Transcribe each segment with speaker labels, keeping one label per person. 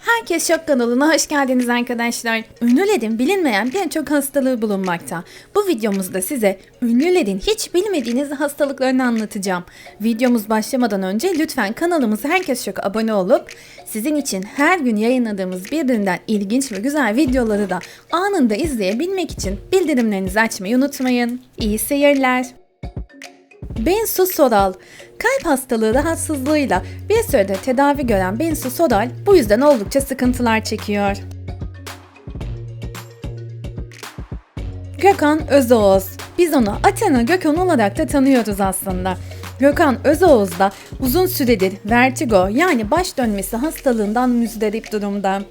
Speaker 1: Herkes Şok kanalına hoş geldiniz arkadaşlar. Ünlülerin bilinmeyen birçok hastalığı bulunmakta. Bu videomuzda size ünlülerin hiç bilmediğiniz hastalıklarını anlatacağım. Videomuz başlamadan önce lütfen kanalımıza Herkes Şok'a abone olup sizin için her gün yayınladığımız birbirinden ilginç ve güzel videoları da anında izleyebilmek için bildirimlerinizi açmayı unutmayın. İyi seyirler. Bensu Soral, kalp hastalığı rahatsızlığıyla bir süredir tedavi gören Bensu Soral bu yüzden oldukça sıkıntılar çekiyor. Gökhan Özoğuz. Biz onu Athena Gökhan olarak da tanıyoruz aslında. Gökhan Özoğuz da uzun süredir vertigo yani baş dönmesi hastalığından müzdarip durumda.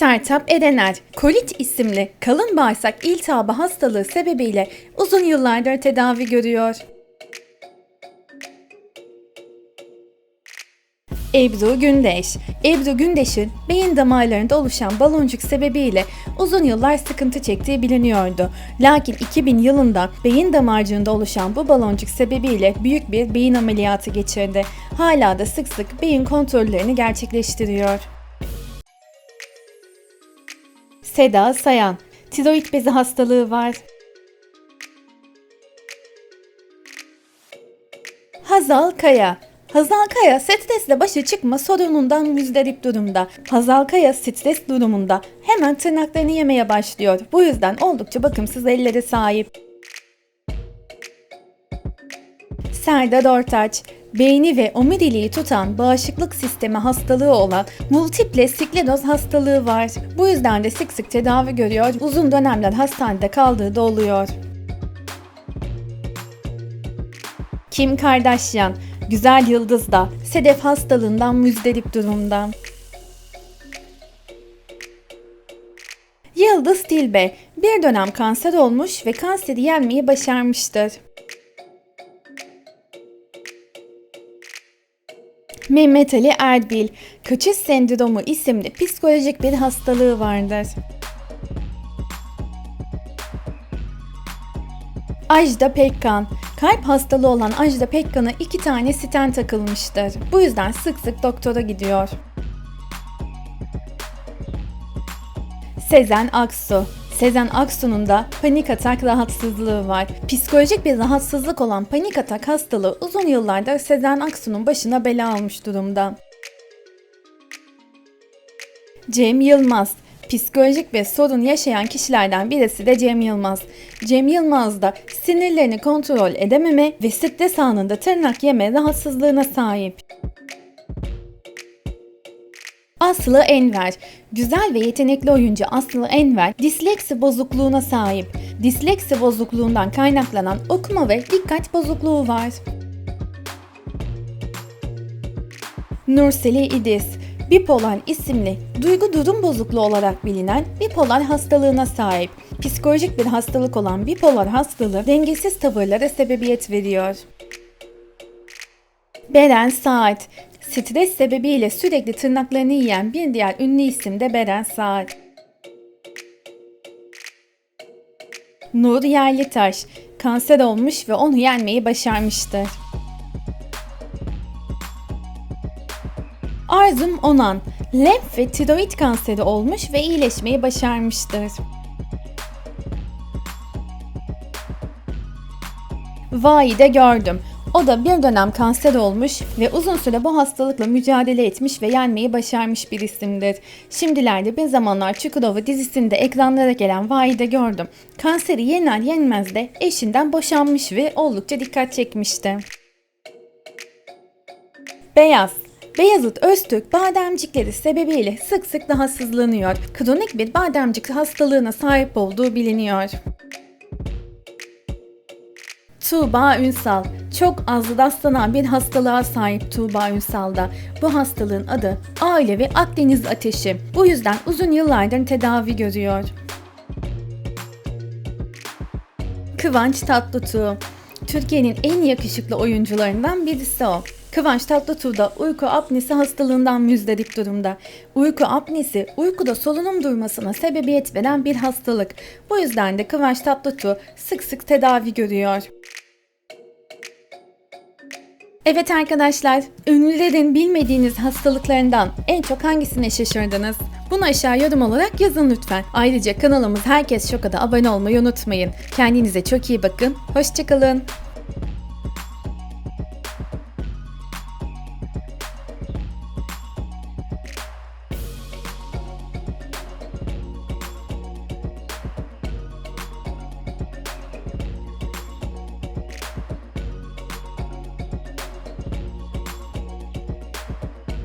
Speaker 1: Sertap Erener, kolit isimli kalın bağırsak iltihabı hastalığı sebebiyle uzun yıllardır tedavi görüyor. Ebru Gündeş. Ebru Gündeş'in beyin damarlarında oluşan baloncuk sebebiyle uzun yıllar sıkıntı çektiği biliniyordu. Lakin 2000 yılında beyin damarcığında oluşan bu baloncuk sebebiyle büyük bir beyin ameliyatı geçirdi. Hala da sık sık beyin kontrollerini gerçekleştiriyor. Seda Sayan. Tiroid bezi hastalığı var. Hazal Kaya. Hazal Kaya stresle başa çıkma sorunundan müzdarip durumda. Hazal Kaya stres durumunda hemen tırnaklarını yemeye başlıyor. Bu yüzden oldukça bakımsız ellere sahip. Serdar Ortaç, beyni ve omuriliği tutan bağışıklık sistemi hastalığı olan multiple skleroz hastalığı var. Bu yüzden de sık sık tedavi görüyor, uzun dönemler hastanede kaldığı da oluyor. Kim Kardashian, güzel yıldız da sedef hastalığından müzdarip durumda. Yıldız Tilbe bir dönem kanser olmuş ve kanseri yenmeyi başarmıştır. Mehmet Ali Erbil, kaçış sendromu isimli psikolojik bir hastalığı vardır. Ajda Pekkan, kalp hastalığı olan Ajda Pekkan'a iki tane stent takılmıştır. Bu yüzden sık sık doktora gidiyor. Sezen Aksu, Sezen Aksu'nun da panik atak rahatsızlığı var. Psikolojik bir rahatsızlık olan panik atak hastalığı uzun yıllardır Sezen Aksu'nun başına bela almış durumda. Cem Yılmaz Psikolojik bir sorun yaşayan kişilerden birisi de Cem Yılmaz. Cem Yılmaz da sinirlerini kontrol edememe ve stres anında tırnak yeme rahatsızlığına sahip. Aslı Enver. Güzel ve yetenekli oyuncu Aslı Enver disleksi bozukluğuna sahip. Disleksi bozukluğundan kaynaklanan okuma ve dikkat bozukluğu var. Nurseli İdiz Bipolar isimli duygu durum bozukluğu olarak bilinen bipolar hastalığına sahip. Psikolojik bir hastalık olan bipolar hastalığı dengesiz tavırlara sebebiyet veriyor. Beren Saat Stres sebebiyle sürekli tırnaklarını yiyen bir diğer ünlü isim de Beren Saat. Nur Yerlitaş kanser olmuş ve onu yenmeyi başarmıştır. Arzum Onan lenf ve tiroid kanseri olmuş ve iyileşmeyi başarmıştır. Vahide gördüm. O da bir dönem kanser olmuş ve uzun süre bu hastalıkla mücadele etmiş ve yenmeyi başarmış bir isimdir. Şimdilerde bir zamanlar Çukurova dizisinde ekranlara gelen Vahide gördüm. Kanseri yener yenmez de eşinden boşanmış ve oldukça dikkat çekmişti. Beyaz Beyazıt Öztürk bademcikleri sebebiyle sık sık rahatsızlanıyor. Kronik bir bademcik hastalığına sahip olduğu biliniyor. Tuğba Ünsal çok az rastlanan bir hastalığa sahip Tuğba Ünsal'da. Bu hastalığın adı ailevi Akdeniz ateşi. Bu yüzden uzun yıllardır tedavi görüyor. Kıvanç Tatlıtuğ Türkiye'nin en yakışıklı oyuncularından birisi o. Kıvanç Tatlıtuğ da uyku apnesi hastalığından müzdarip durumda. Uyku apnesi uykuda solunum durmasına sebebiyet veren bir hastalık. Bu yüzden de Kıvanç Tatlıtuğ sık sık tedavi görüyor. Evet arkadaşlar, ünlülerin bilmediğiniz hastalıklarından en çok hangisine şaşırdınız? Bunu aşağı yorum olarak yazın lütfen. Ayrıca kanalımız Herkes Şoka'da abone olmayı unutmayın. Kendinize çok iyi bakın. Hoşçakalın.